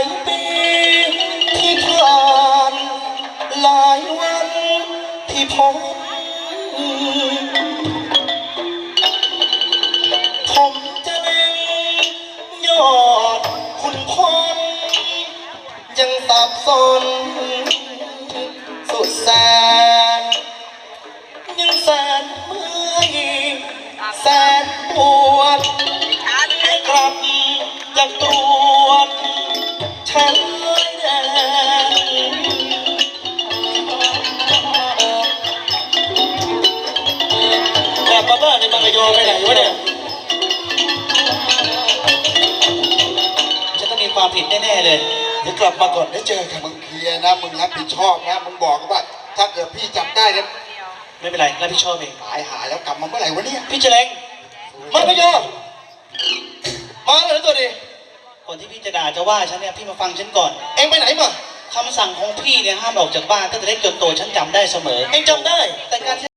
ายปีที่ผ่านหลายวันที่พบผมจะเล่นยอดคุณพลยังสับสนุดแสยังแสนเมื่อย ในบางกะโยไปไหนวะเนี่ยฉันต้องมีความผิดแน่ๆเลยเดี๋ยวกลับมาก่อนได้เจอกันมึงเคลียร์นะมึงรับผิดชอบนะมึงบอกว่า ถ้าเกิดพี่จับได้เนี่ยไม่เป็นไรรับผิดชอบเองหายหายแล้วกลับมาเมื่อไหร่วะเนี่ยพี่เจริญมาพะโยมาเลยตัวดีก่อนที่พี่จะด่าจะว่าฉันเนี่ยพี่มาฟังฉันก่อน เอ็งไปไหนมาคำสั่งของพี่เนี่ยห้ามออกจากบ้านตั้งแต่เล็กจนโตฉันจำได้เสมอ เอ็งจำได้แต่การ